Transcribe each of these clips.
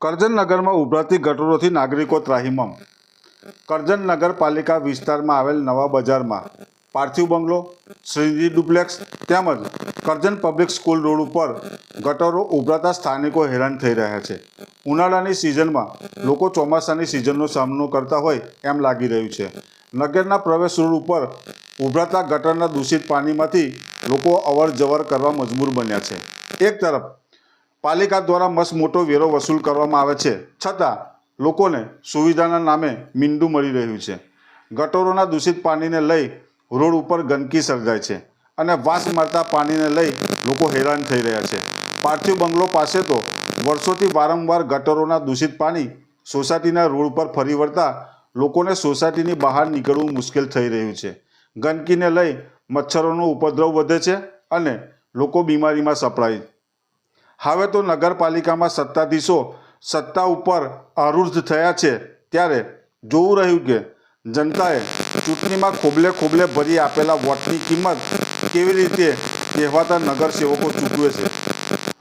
કરજણ નગરમાં ઉભરાતી ગટરોથી નાગરિકો ત્રાહિમમ. કરજણ નગરપાલિકા વિસ્તારમાં આવેલ નવા બજારમાં પાર્થિવ બંગલો, શ્રીજી ડુપ્લેક્સ તેમજ કરજણ પબ્લિક સ્કૂલ રોડ ઉપર ગટરો ઉભરાતા સ્થાનિકો હેરાન થઈ રહ્યા છે. ઉનાળાની સિઝનમાં લોકો ચોમાસાની સિઝનનો સામનો કરતા હોય એમ લાગી રહ્યું છે. નગરના પ્રવેશ રોડ ઉપર ઉભરાતા ગટરના દૂષિત પાણીમાંથી લોકો અવર જવર કરવા મજબૂર બન્યા છે. એક તરફ પાલિકા દ્વારા મસ્ત મોટો વેરો વસૂલ કરવામાં આવે છે. છતાં, લોકોને સુવિધાના નામે મીંડું મળી રહ્યું છે. ગટરોના દૂષિત પાણીને લઈ રોડ ઉપર ગંદકી સર્જાય છે અને વાસ મારતા પાણીને લઈ લોકો હેરાન થઈ રહ્યા છે. પાર્થિવ બંગલો પાસે તો વર્ષોથી વારંવાર ગટરોના દૂષિત પાણી સોસાયટીના રોડ પર ફરી વળતા લોકોને સોસાયટીની બહાર નીકળવું મુશ્કેલ થઈ રહ્યું છે. ગંદકીને લઈ મચ્છરોનો ઉપદ્રવ વધે છે અને લોકો બીમારીમાં સપડાય હવે તો નગરપાલિકામાં સત્તાધીશો સત્તા ઉપર અરૂઢ થયા છે, ત્યારે જોવું રહ્યું કે જનતાએ ચૂંટણીમાં ખોબલે ખોબલે ભરી આપેલા વોટની કિંમત કેવી રીતે કહેવાતા નગરસેવકો ચૂકવે છે.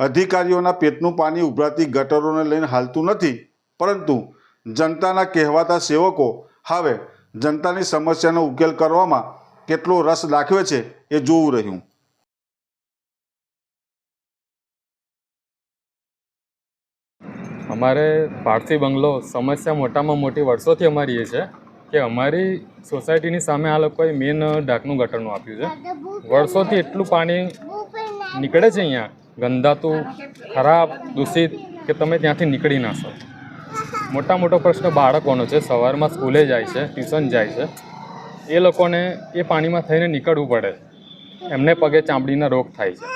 અધિકારીઓના પેટનું પાણી ઉભરાતી ગટરોને લઈને હાલતું નથી, પરંતુ જનતાના કહેવાતા સેવકો હવે જનતાની સમસ્યાનો ઉકેલ કરવામાં કેટલો રસ દાખવે છે એ જોવું રહ્યું. અમારે પાર્થિવ બંગલો સમસ્યા મોટામાં મોટી વર્ષોથી અમારી એ છે કે અમારી સોસાયટીની સામે આ લોકોએ મેન ડાકનું ગટરનું આપ્યું છે. વર્ષોથી એટલું પાણી નીકળે છે અહીંયા. ગંદાતું ખરાબ દૂષિત કે તમે ત્યાંથી નીકળી ના શકો. મોટા મોટો પ્રશ્ન બાળકોનો છે. સવારમાં સ્કૂલે જાય છે ટ્યુશન જાય છે. એ લોકોને એ પાણીમાં થઈને નીકળવું પડે. એમને પગે ચામડીના રોગ થાય છે.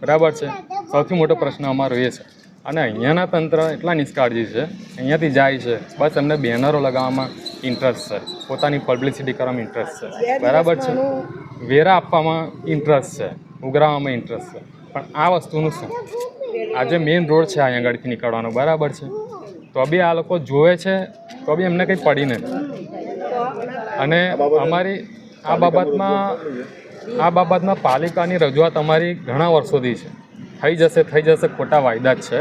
બરાબર છે? સૌથી મોટો પ્રશ્ન અમારો એ છે. અને અહીંયાના તંત્ર એટલા નિષ્કાળજી છે અહીંયાથી જાય છે. બસ એમને બેનરો લગાવવામાં ઇન્ટરેસ્ટ છે. પોતાની પબ્લિસિટી કરવામાં ઇન્ટરેસ્ટ છે. બરાબર છે? વેરા આપવામાં ઇન્ટરેસ્ટ છે. ઉઘરાવવામાં ઇન્ટરેસ્ટ છે. પણ આ વસ્તુનું શું? આજે મેઇન રોડ છે અહીંયા આગળથી નીકળવાનો. બરાબર છે? તો બી આ લોકો જોવે છે તો બી એમને કંઈ પડી નથી. અને અમારી આ બાબતમાં આ બાબતમાં પાલિકાની રજૂઆત અમારી ઘણા વર્ષોથી છે. થઈ જશે થઈ જશે ખોટા વાયદા જ છે.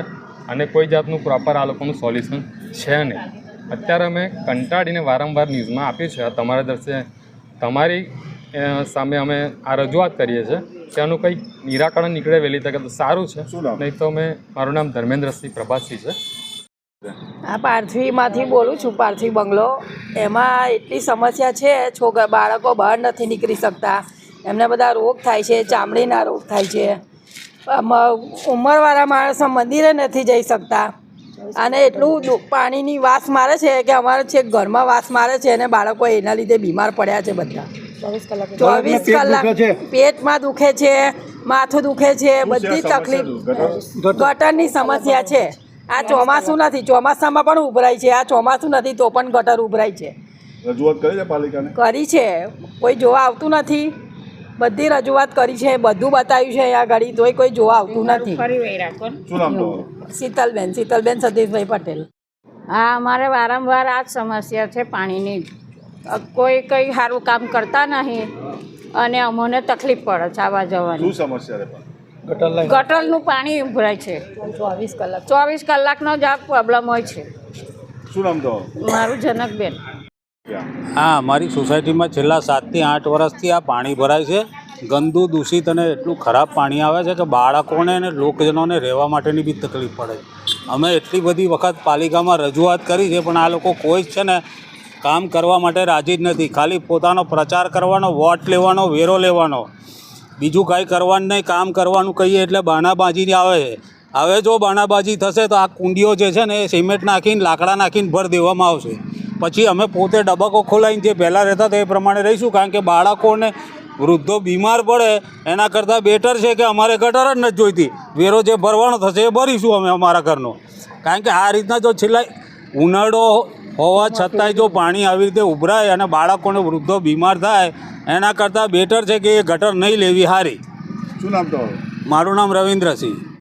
અને કોઈ જાતનું પ્રોપર આ લોકોનું સોલ્યુશન છે નહીં. અત્યારે અમે કંટાળીને વારંવાર ન્યૂઝમાં આપ્યું છે તમારા દર્શે તમારી સામે અમે આ રજૂઆત કરીએ છીએ કે આનું કંઈક નિરાકરણ નીકળે વહેલી તકે તો સારું છે? નહીં તો અમે મારું નામ ધર્મેન્દ્રસિંહ પ્રભાસિંહ છે. આ પાર્થવીમાંથી બોલું છું પાર્થવી બંગલો. એમાં એટલી સમસ્યા છે છોકરા બાળકો બહાર નથી નીકળી શકતા. એમને બધા રોગ થાય છે ચામડીના રોગ થાય છે. ઉંમરવાળા માણસો મંદિરે નથી જઈ શકતા. અને એટલું પાણીની વાસ મારે છે કે અમારે છેક ઘરમાં વાસ મારે છે અને બાળકો એના લીધે બીમાર પડ્યા છે બધા. ચોવીસ કલાક. પેટમાં દુખે છે. માથું દુખે છે બધી તકલીફ ગટરની સમસ્યા છે. આ ચોમાસું નથી ચોમાસામાં પણ ઉભરાય છે. આ ચોમાસું નથી તો પણ ગટર ઉભરાય છે. રજૂઆત કરી છે પાલિકાને? કરી છે. કોઈ જોવા આવતું નથી. બધી રજૂઆત કરી છે બધું બતાવ્યું છે આ ઘડી તોય કોઈ જોવા આવતું નથી. શીતલબેન શીતલબેન સતીશભાઈ પટેલ. હા અમારે વારંવાર આ જ સમસ્યા છે પાણીની. કોઈ કંઈ સારું કામ કરતા નહીં અને અમને તકલીફ પડે છે આવવા જવાની. શું સમસ્યા છે પણ? ગટરનું પાણી ઉભરાય છે. ચોવીસ કલાક. ચોવીસ કલાકનો જ આ પ્રોબ્લેમ હોય છે. શું નામ તમારું? મારું જનકબેન. હા અમારી સોસાયટીમાં છેલ્લા સાતથી આઠ વર્ષથી આ પાણી ભરાય છે. ગંદુ, દૂષિત અને એટલું ખરાબ પાણી આવે છે કે બાળકોને અને લોકજનોને રહેવા માટેની બી તકલીફ પડે અમે એટલી બધી વખત પાલિકામાં રજૂઆત કરી છે, પણ આ લોકો કોઈ જ છે ને કામ કરવા માટે રાજી જ નથી. ખાલી પોતાનો પ્રચાર કરવાનો, વોટ લેવાનો, વેરો લેવાનો. બીજું કાંઈ કરવાનું નહીં, કામ કરવાનું કહીએ એટલે બાણાબાજી આવે છે. હવે જો બાણાબાજી થશે તો આ કુંડીઓ જે છે ને એ સિમેન્ટ નાખીને, લાકડા નાખીને ભર દેવામાં આવશે. પછી અમે પોતે ડબકો ખોલાવીને જે પહેલાં રહેતા હતા એ પ્રમાણે રહીશું કારણ કે બાળકોને વૃદ્ધો બીમાર પડે એના કરતાં બેટર છે કે અમારે ગટર જ નથી જોઈતી. વેરો જે ભરવાનો થશે એ ભરીશું અમે અમારા ઘરનો. કારણ કે આ રીતના જો છેલ્લા ઉનાળો હોવા છતાંય જો પાણી આવી રીતે ઉભરાય અને બાળકોને વૃદ્ધો બીમાર થાય એના કરતાં બેટર છે કે એ ગટર નહીં લેવી સારી શું નામ તો મારું નામ રવિન્દ્રસિંહ.